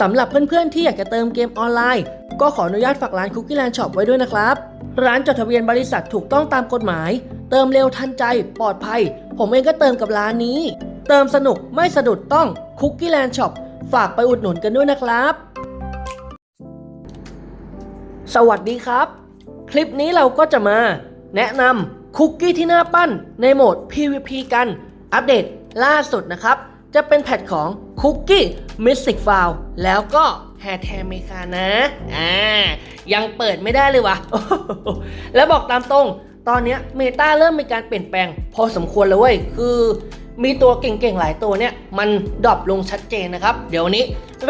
สำหรับเพื่อนๆที่อยากจะเติมเกมออนไลน์ ก็ขออนุญาตฝากร้าน Cookie Land Shop ไว้ด้วยนะครับ ร้านจดทะเบียนบริษัทถูกต้องตามกฎหมาย เติมเร็วทันใจ ปลอดภัย ผมเองก็เติมกับร้านนี้ เติมสนุกไม่สะดุดต้อง Cookie Land Shop ฝากไปอุดหนุนกันด้วยนะครับ สวัสดีครับ คลิปนี้เราก็จะมา แนะนำคุกกี้ที่น่าปั้นในโหมด PVP กัน อัปเดตล่าสุดนะครับ จะเป็นแพทของคุกกี้มิสติกฟาวแล้วก็แฮร์แทมเมคานะอ่ายังเปิดไม่ได้เลยวะแล้วบอกตามตรง ตอนนี้เมตาเริ่มมีการเปลี่ยนแปลง พอสมควรเลยเว้ย คือมีตัวเก่งๆ หลายตัวเนี่ย มันดรอปลงชัดเจนนะครับ เดี๋ยววันนี้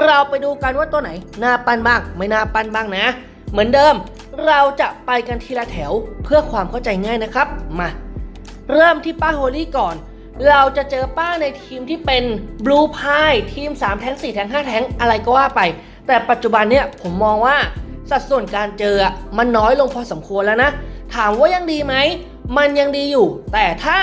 เราไปดูกันว่าตัวไหนน่าปั้นบ้าง ไม่น่าปั้นบ้างนะ เหมือนเดิมเราจะไปกันทีละแถวเพื่อความเข้าใจง่ายนะครับ มา เริ่มที่ป้าโฮลี่ก่อน เราจะเจอป้าในทีมที่เป็นบลูพายทีม 3 แท้ง 4 แท้ง 5 แท้ง อะไรก็ว่าไป แต่ปัจจุบันเนี่ยผมมองว่าสัดส่วนการเจอมันน้อยลงพอสมควรแล้วนะ ถามว่ายังดีไหม มันยังดีอยู่ แต่ถ้า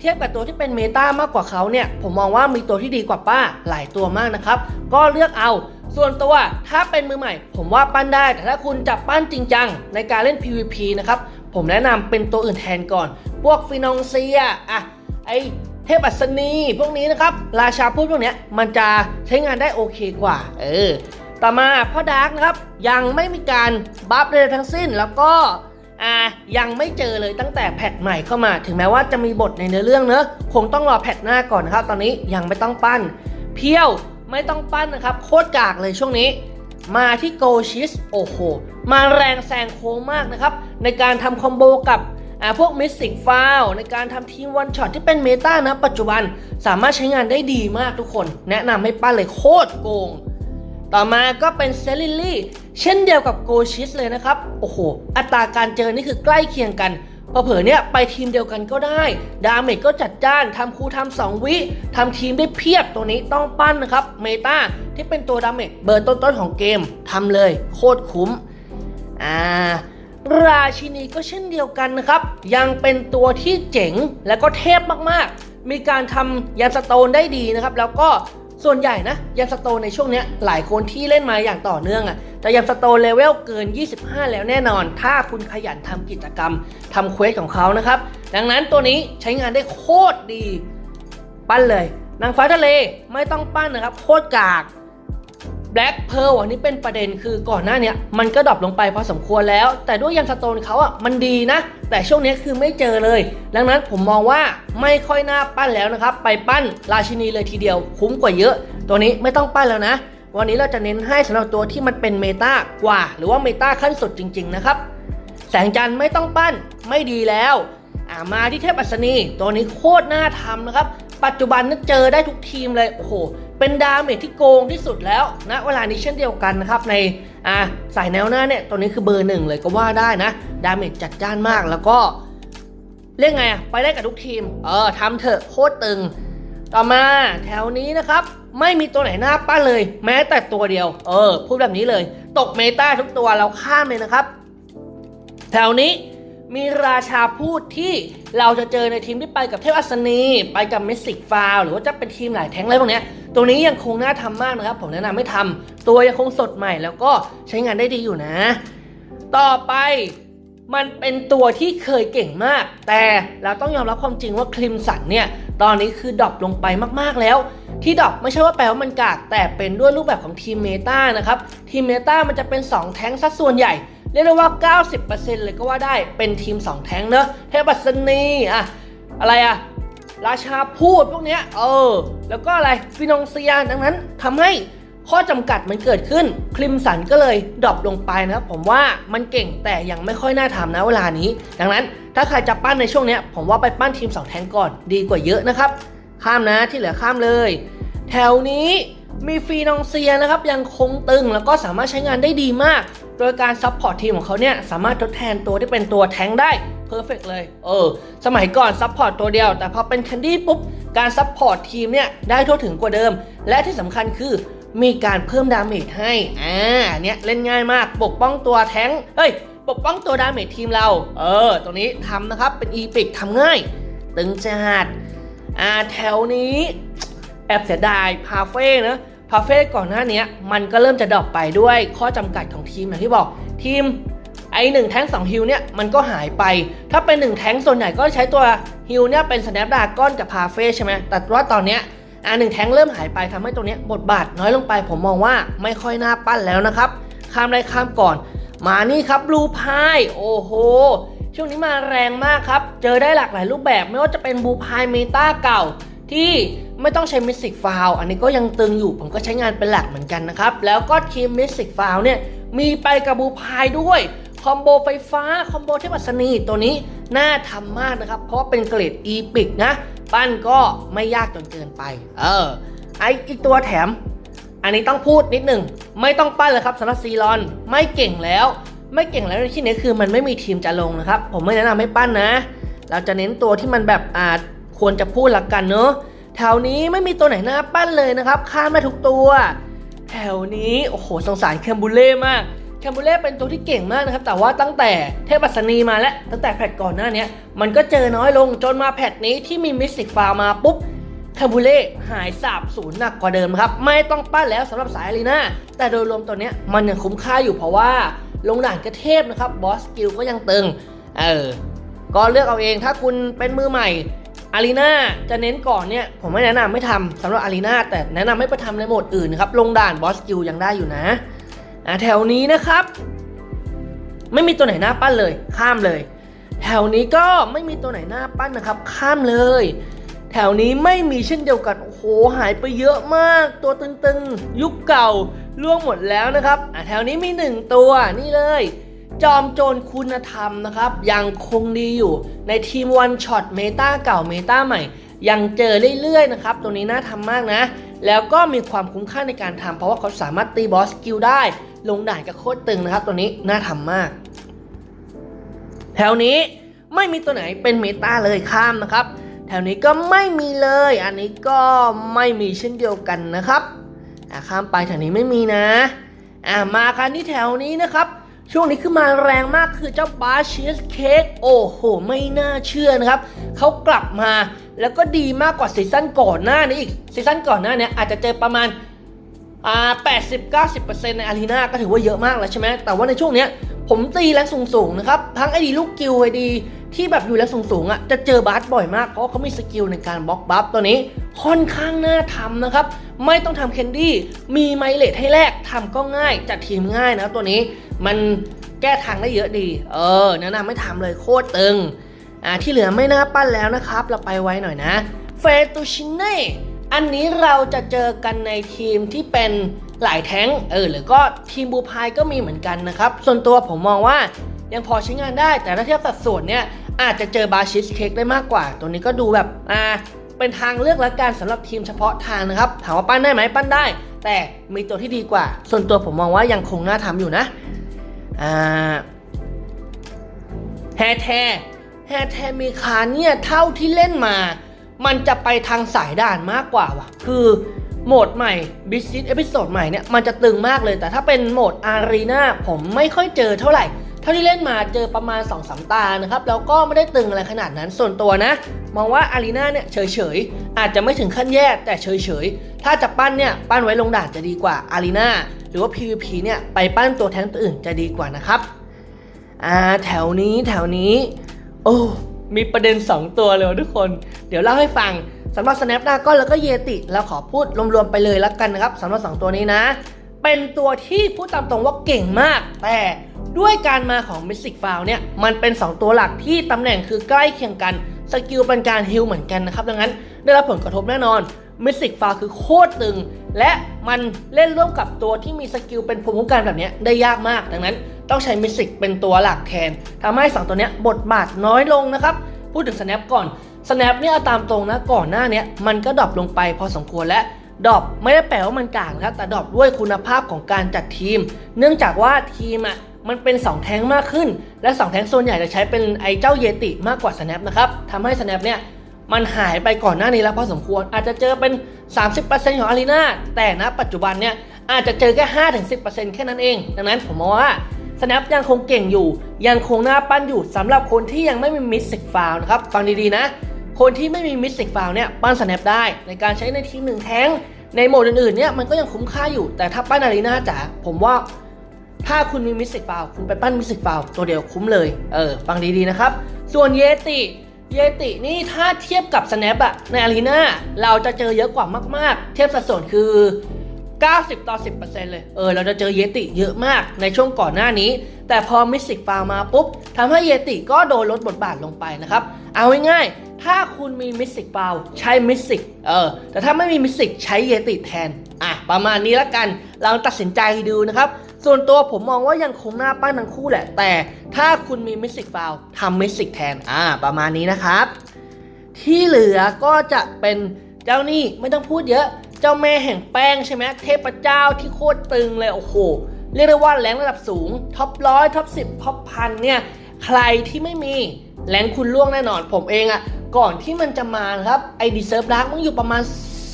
เทียบกับตัวที่เป็นเมตามากกว่าเขาเนี่ย ผมมองว่ามีตัวที่ดีกว่าป้าหลายตัวมากนะครับ ก็เลือกเอาส่วนตัวถ้าเป็นมือใหม่ ผมว่าปั้นได้ แต่ถ้าคุณจะปั้นจริงจังในการเล่น PVP นะครับ ผมแนะนำเป็นตัวอื่นแทนก่อน พวกฟินองเซียอะไอ ทพอัศนีพวกนี้นะครับ ราชาพูดพวกเนี้ยมันจะใช้งานได้โอเคกว่า เออ ต่อมาพ่อดาร์กนะครับ ยังไม่มีการบัฟเลยทั้งสิ้นแล้วก็อ่ายังไม่เจอเลยตั้งแต่แพทใหม่เข้ามา ถึงแม้ว่าจะมีบทในเนื้อเรื่องเนอะคงต้องรอแพทหน้าก่อนนะครับ ตอนนี้ยังไม่ต้องปั้น เพียวไม่ต้องปั้นนะครับ โคตรกากเลยช่วงนี้ มาที่โกชิสโอ้โห มาแรงแซงโค้งมากนะครับ ในการทำคอมโบกับ พวกมิส i ิกฟาวในการทำทีมวันช็อตที่เป็นเมตานะปัจจุบันสามารถใช้งานได้ดีมากทุกคน แนะนำให้ปั้นเลยโคตรโกง ต่อมาก็เป็นเซลิลลี่เช่นเดียวกับโกชิสเลยนะครับ โอ้โห อัตราการเจอนี่คือใกล้เคียงกันพอเผอเนี่ยไปทีมเดียวกันก็ได้ ดาเมจก็จัดจ้านทำคูทำสองวิทำทีมได้เพียบตัวนี้ต้องปั้นนะครับ เมตาที่เป็นตัวดาเมจเบอร์ต้นๆของเกมทำเลย โคตรคุ้ม อ่า ราชินีก็เช่นเดียวกันนะครับ ยังเป็นตัวที่เจ๋งและก็เทพมากๆ มีการทำยันสโตนได้ดีนะครับ แล้วก็ส่วนใหญ่นะยันสโตนในช่วงนี้หลายคนที่เล่นมาอย่างต่อเนื่องอะ่ะจะยันสโตนเลเวลเกิน 25 แล้วแน่นอน ถ้าคุณขยันทำกิจกรรมทำเควสของเขานะครับ ดังนั้นตัวนี้ใช้งานได้โคตรดี ปั้นเลยนางฟ้าทะเลไม่ต้องปั้นนะครับ โคตรกาก แบล็กเพ a ร์อันนี้เป็นประเด็นคือก่อนหน้าเนี้ยมันก็ดรอปลงไปพอสมควรแล้ว แต่ด้วยยันสโตนเขาอะมันดีนะ แต่ช่วงนี้คือไม่เจอเลย ดังนั้นผมมองว่าไม่ค่อยน่าปั้นแล้วนะครับ ไปปั้นราชินีเลยทีเดียวคุ้มกว่าเยอะ ตัวนี้ไม่ต้องปั้นแล้วนะ วันนี้เราจะเน้นให้สำหรับตัวที่มันเป็นเมตากว่า หรือว่าเมตาขั้นสุดจริง ๆ นะครับ แสงจันทร์ไม่ต้องปั้นไม่ดีแล้ว อ่ามาที่เทพอัศนีตัวนี้โคตรน่าทำนะครับ ปัจจุบันนั้นเจอได้ทุกทีมเลย โอ้โห เป็นดาเมจที่โกงที่สุดแล้วนะเวลานี้เช่นเดียวกันนะครับในอ่าสายแนวหน้าเนี่ยตัวนี้คือเบอร์หนึ่งเลยก็ว่าได้นะ ดาเมจจัดจ้านมากแล้วก็ เรียกไงอะไปได้กับทุกทีม เออทำเถอะโคตรตึง ต่อมาแถวนี้นะครับไม่มีตัวไหนหน้าป้าเลย แม้แต่ตัวเดียว เออพูดแบบนี้เลย ตกเมตาทุกตัวเราข้ามเลยนะครับ แถวนี้ มีราชาพูดที่เราจะเจอในทีมที่ไปกับเทพอัศนี ไปกับเมสิกฟาวหรือว่าจะเป็นทีมหลายแท้งอะไรพวกนี้ตัวนี้ยังคงน่าทำมากนะครับ ผมแนะนำไม่ทำตัวยังคงสดใหม่แล้วก็ใช้งานได้ดีอยู่นะ ต่อไปมันเป็นตัวที่เคยเก่งมาก แต่เราต้องยอมรับความจริงว่าคลิมสันเนี่ย ตอนนี้คือดรอปลงไปมากๆแล้ว ที่ดรอปไม่ใช่ว่าแปลว่ามันกาก แต่เป็นด้วยรูปแบบของทีมเมตานะครับ ทีมเมตามันจะเป็น 2 แท้งสัดส่วนใหญ่ เรียกได้ว่า 90%เลยก็ว่าได้เป็นทีม 2 แท้งเนอะเทพบัสนีอะอะไรอะราชาพูดพวกเนี้ยเออ แล้วก็อะไรฟินองเซียดังนั้นทำให้ข้อจำกัดมันเกิดขึ้นคลิมสันก็เลยดรอปลงไปนะครับผมว่ามันเก่งแต่ยังไม่ค่อยน่าทำนะเวลานี้ ดังนั้นถ้าใครจะปั้นในช่วงเนี้ยผมว่าไปปั้นทีม 2 แท้งก่อนดีกว่าเยอะนะครับ ข้ามนะที่เหลือข้ามเลย แถวนี้มีฟีนองเซียนะครับยังคงตึงแล้วก็สามารถใช้งานได้ดีมาก โดยการซัพพอร์ตทีมของเขาเนี่ยสามารถทดแทนตัวที่เป็นตัวแทงได้เพอร์เฟกเลย เออ สมัยก่อนซัพพอร์ตตัวเดียว แต่พอเป็นแคนดี้ปุ๊บ การซัพพอร์ตทีมเนี่ยได้ทั่วถึงกว่าเดิม และที่สำคัญคือมีการเพิ่มดาเมจให้ อ่า เนี่ยเล่นง่ายมาก ปกป้องตัวแทงเฮ้ย ปกป้องตัวดาเมจทีมเรา เออ ตรงนี้ทำนะครับ เป็นอีพิกทำง่าย ตึงจัดอ่า แถวนี้ แอบเสียดายพาเฟ่นะ พาเฟ่ก่อนหน้านี้มันก็เริ่มจะดรอปไปด้วยข้อจำกัดของทีมอย่างที่บอกทีมไอหนึ่งแท้งสองฮิลเนี่ยมันก็หายไป ถ้าเป็นหนึ่งแท้งส่วนใหญ่ก็ใช้ตัวฮิลเนี่ยเป็นสแนปดาก้อนกับพาเฟ่ใช่ไหมแต่ว่าตอนเนี้ยอ่าหนึ่งแท้งเริ่มหายไปทำให้ตัวเนี้ยบทบาทน้อยลงไป ผมมองว่าไม่ค่อยน่าปั้นแล้วนะครับ ข้ามได้ข้ามก่อน มานี่ครับบลูพายโอ้โห ช่วงนี้มาแรงมากครับ เจอได้หลากหลายรูปแบบไม่ว่าจะเป็นบลูพายเมตาเก่า ที่ไม่ต้องใช้มิสิกฟาวอันนี้ก็ยังตึงอยู่ผมก็ใช้งานเป็นหลักเหมือนกันนะครับ แล้วก็ทีมมิสิกฟาวเนี่ยมีไปกับบลูพายด้วยคอมโบไฟฟ้า คอมโบเทพอัศนีตัวนี้น่าทำมากนะครับ เพราะเป็นเกรดอีพิกนะ ปั้นก็ไม่ยากจนเกินไป เออไออีกตัวแถม อันนี้ต้องพูดนิดหนึ่ง ไม่ต้องปั้นเลยครับสำหรับซีรอน ไม่เก่งแล้ว ไม่เก่งแล้วในที่นี้คือมันไม่มีทีมจะลงนะครับ ผมไม่แนะนำให้ปั้นนะ เราจะเน้นตัวที่มันแบบอาจ ควรจะพูดหละกันเนอะแถวนี้ไม่มีตัวไหนน่าปั้นเลยนะครับข้ามได้ทุกตัว แถวนี้โอ้โหสงสารแคมบูเล่มากแคมบูเล่เป็นตัวที่เก่งมากนะครับ แต่ว่าตั้งแต่เทพบัสนีมาแล้วตั้งแต่แพทก่อนหน้านี้มันก็เจอน้อยลงจนมาแพทนี้ที่มีมิสติกฟามาปุ๊บแคาบูเล่หายสาบสูญหนักกว่าเดิมครับ ไม่ต้องปั้นแล้วสำหรับสายอารีนาแต่โดยรวมตัวเนี้ยมันยังคุ้มค่าอยู่เพราะว่าลงด่านกระเทพนะครับบอสกิลก็ยังตึงเออก็เลือกเอาเองถ้าคุณเป็นมือใหม่ อารีนาจะเน้นก่อนเนี่ย ผมไม่แนะนำไม่ทำสำหรับอารีนาแต่แนะนำให้ไปทำในโหมดอื่นครับ ลงด่านบอสกิลยังได้อยู่นะอะแถวนี้นะครับ ไม่มีตัวไหนหน่าปั้นเลย ข้ามเลย แถวนี้ก็ไม่มีตัวไหนหน่าปั้นนะครับ ข้ามเลย แถวนี้ไม่มีเช่นเดียวกันโอ้โหหายไปเยอะมาก ตัวตึงๆ ยุคเก่าล่วงหมดแล้วนะครับอะแถวนี้มีหนึ่งตัวนี่เลย จอมโจรคุณธรรมนะครับ ยังคงดีอยู่ในทีมวันช็อตเมตาเก่าเมตาใหม่ ยังเจอเรื่อยๆนะครับ ตัวนี้น่าทำมากนะ แล้วก็มีความคุ้มค่าในการทำเพราะว่าเขาสามารถตีบอสกิลได้ ลงด่านกับโคตรตึงนะครับ ตัวนี้น่าทำมาก แถวนี้ไม่มีตัวไหนเป็นเมตาเลยข้ามนะครับ แถวนี้ก็ไม่มีเลย อันนี้ก็ไม่มีเช่นเดียวกันนะครับข้ามไปแถวนี้ไม่มีนะ อะมาคันที่แถวนี้นะครับ ช่วงนี้คือมาแรงมากคือเจ้าบาชีสเค้กโอ้โห ไม่น่าเชื่อนะครับ เขากลับมาแล้วก็ดีมากกว่าซีซั่นก่อนหน้านี้อีกซีซั่นก่อนหน้าเนี้อาจจะเจอประมาณอ่า80-90%ในอารีนาก็ถือว่าเยอะมากแล้วใช่ไหมแต่ว่าในช่วงเนี้ย ผมตีแรงสูงๆนะครับ ทั้งไอดีลูกกิลไอดีที่แบบอยู่แรงสูงๆอะจะเจอบาสบ่อยมาก เพราะเขามีสกิลในการบล็อกบัฟตัวนี้ค่อนข้างน่าทำนะครับ ไม่ต้องทำแคนดี้มีไมเลทให้แลกทำก็ง่ายจัดทีมง่ายนะตัวนี้มันแก้ทางได้เยอะดี เออแนะนำไม่ทำเลยโคตรตึงอ่าที่เหลือไม่น่าปั้นแล้วนะครับ เราไปไว้หน่อยนะเฟตูชิเน่ อันนี้เราจะเจอกันในทีมที่เป็นหลายแท้งเออหรือก็ทีมบูพายก็มีเหมือนกันนะครับ ส่วนตัวผมมองว่ายังพอใช้งานได้ แต่ถ้าเทียบสัดส่วนเนี่ยอาจจะเจอบาชิสเค้กได้มากกว่า ตัวนี้ก็ดูแบบอ่าเป็นทางเลือกละกันสำหรับทีมเฉพาะทางนะครับ ถามว่าปั้นได้ไหมปั้นได้ แต่มีตัวที่ดีกว่า ส่วนตัวผมมองว่ายังคงน่าทำอยู่นะอ่าแฮแทแฮแทมีคาเนี่ยเท่าที่เล่นมา มันจะไปทางสายด่านมากกว่าว่ะ คือโหมดใหม่บิสซิสเอพิโซดใหม่เนี่ยมันจะตึงมากเลย แต่ถ้าเป็นโหมดอารีนาผมไม่ค่อยเจอเท่าไหร่ เท่าที่เล่นมาเจอประมาณ2อสตานะครับ แล้วก็ไม่ได้ตึงอะไรขนาดนั้นส่วนตัวนะ มองว่าอารีนาเนี่ยเฉยๆ อาจจะไม่ถึงขั้นแย่แต่เฉยๆ ถ้าจะปั้นเนี่ยปั้นไว้ลงด่านจะดีกว่าอารีนาหรือว่า PVP เนี่ยไปปั้นตัวแทงตัวอื่นจะดีกว่านะครับอ่าแถวนี้แถวนี้ โอ้ มีประเด็น 2 ตัวเลยทุกคน เดี๋ยวเล่าให้ฟังสำหรับ Snapdragon แล้วก็เยติเราขอพูดรวมๆไปเลยแล้วกันนะครับสำหรับ 2 ตัวนี้นะ เป็นตัวที่พูดตามตรงว่าเก่งมาก แต่ด้วยการมาของ Mystic f o u l เนี่ยมันเป็น 2 ตัวหลักที่ตำแหน่งคือใกล้เคียงกันสกิลเป็นการฮิลเหมือนกันนะครับดังนั้นได้รับผลกระทบแน่นอน มิสติกฟาคือโคตรตึง และมันเล่นร่วมกับตัวที่มีสกิลเป็นภูมิคุ้มกันแบบนี้ได้ยากมาก ดังนั้นต้องใช้มิสติกเป็นตัวหลักแทนทำให้สองตัวเนี้ยบทบาทน้อยลงนะครับ พูดถึง snap ก่อน snap เนี่ยาตามตรงนะก่อนหน้าเนี้ยมันก็ดรอปลงไปพอสมควรและดรอปไม่ได้แปลว่ามันกลางนะครับแต่ดรอปด้วยคุณภาพของการจัดทีม เนื่องจากว่าทีมอะมันเป็น 2 แท้งมากขึ้น และ 2 แท้งส่วนใหญ่จะใช้เป็นไอ้เจ้าเยติมากกว่า snap นะครับทำให้ snap เนี่ย มันหายไปก่อนหน้านี้แล้วพอสมควร อาจจะเจอเป็น 30%ของอารีนาแต่ณปัจจุบันเนี่ยอาจจะเจอแค่ 5-10%แค่นั้นเอง ดังนั้นผมมองว่า Snap ยังคงเก่งอยู่ ยังคงหน้าปั้นอยู่สำหรับคนที่ยังไม่มีมิสซิกฟาวนะครับฟังดีๆนะ คนที่ไม่มีมิสซิกฟาวเนี่ยปั้น Snap ได้ในการใช้ในทีมหนึ่งแท้งในโหมดอื่นๆเนี่ยมันก็ยังคุ้มค่าอยู่ แต่ถ้าปั้นอารีนาจ๋าผมว่าถ้าคุณมีมิสซิกฟาวคุณไปปั้นมิสซิกฟาวตัวเดียวคุ้มเลย เออ ฟังดีๆนะครับ ส่วนเยติ เยตินี่ถ้าเทียบกับ Snap อะในอารีนาเราจะเจอเยอะกว่ามาก ๆ เทียบสัดส่วนคือ 90 ต่อ 10%เลย เออ เราจะเจอเยติเยอะมากในช่วงก่อนหน้านี้ แต่พอมิสซิกฟาวมาปุ๊บทำให้เยติก็โดนลดบทบาทลงไปนะครับ เอาง่ายๆ ถ้าคุณมีมิสซิกฟาใช้มิสซิกเออแต่ถ้าไม่มีมิสซิกใช้เยติแทนอะประมาณนี้ละกันลองตัดสินใจดูนะครับ ส่วนตัวผมมองว่ายังคงหน้าป้านทั้งคู่แหละ แต่ถ้าคุณมีมิสซิกฟาทำมิสซิกแทนอ่าประมาณนี้นะครับ ที่เหลือก็จะเป็นเจ้านี่ไม่ต้องพูดเยอะเจ้าแม่แห่งแป้งใช่ไหมเทพเจ้าที่โคตรตึงเลยโอ้โหเรียกได้ว่าแรงระดับสูงท็อปร้อยท็อปสิบท็อปพันเนี่ยใครที่ไม่มีแรงคุณล่วงแน่นอนผมเองอะ ก่อนที่มันจะมาครับไอดีเซิร์ฟลักมันอยู่ประมาณ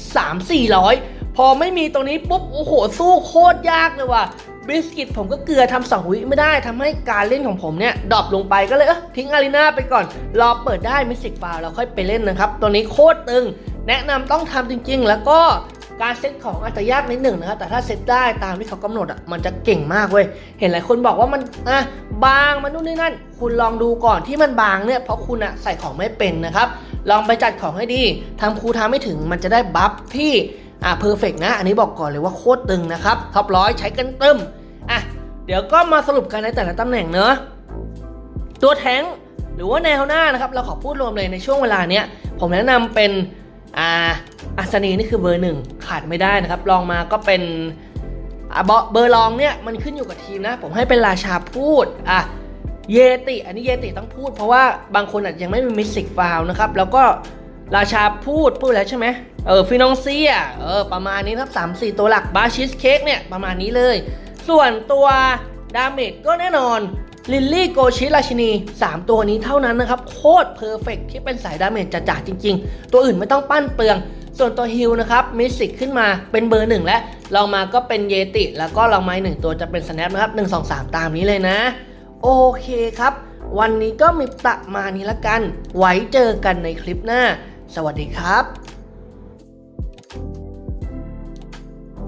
3 400 พอไม่มีตรงนี้ปุ๊บ โอ้โห สู้โคตรยากเลยว่ะบิสกิตผมก็เกลือทำสองวิไม่ได้ทำให้การเล่นของผมเนี่ยดรอปลงไปก็เลยเออทิ้งอารีนาไปก่อน รอเปิดได้มิสิกฟาวเราค่อยไปเล่นนะครับ ตัวนี้โคตรตึง แนะนำต้องทำจริงๆ แล้วก็ การเซตของอาจจะยากนิดหนึ่งนะครับแต่ถ้าเซตได้ตามที่เขากำหนดอะมันจะเก่งมากเว้ยเห็นหลายคนบอกว่ามันอะบางมันนู่นนี่นั่น คุณลองดูก่อนที่มันบางเนี่ยเพราะคุณอะใส่ของไม่เป็นนะครับลองไปจัดของให้ดีทำครูทำไม่ถึงมันจะได้บัฟที่อ่าเพอร์เฟกนะ อันนี้บอกก่อนเลยว่าโคตรตึงนะครับท็อปร้อยใช้กันเตึมอะเดี๋ยวก็มาสรุปกันในแต่ละตำแหน่งเนอะตัวแทงหรือว่าแนวหน้านะครับ เราขอพูดรวมเลยในช่วงเวลาเนี้ยผมแนะนำเป็นอ่าอัศนีนี่คือเบอร์หนึ่ง ขาดไม่ได้นะครับลองมาก็เป็นเบอร์เบอร์รองเนี่ยมันขึ้นอยู่กับทีมนะ ผมให้เป็นราชาพูดอะเยติ อันนี้เยติต้องพูด เพราะว่าบางคนอาจจะยังไม่มีมิสิกฟาวนะครับ แล้วก็ราชาพูดพูดแล้วใช่ไหมเออฟินองเซียเออประมาณนี้ครับสามสี่ตัวหลักบาชิสเค้กเนี่ยประมาณนี้เลย ส่วนตัวดาเมจก็แน่นอนลิลลี่โกชิราชินี 3 ตัวนี้เท่านั้นนะครับ โคตรเพอร์เฟกที่เป็นสายดาเมจจ๋าๆจริง ๆ ตัวอื่นไม่ต้องปั้นเปลือง ส่วนตัวฮิลนะครับมิสิกขึ้นมาเป็นเบอร์หนึ่งและลองมาก็เป็นเยติ แล้วก็ลองมาหนึ่งตัวจะเป็นสแนปนะครับ1 2 3ตามนี้เลยนะ โอเคครับ วันนี้ก็มีประมาณนี้ละกัน ไว้เจอกันในคลิปหน้า สวัสดีครับ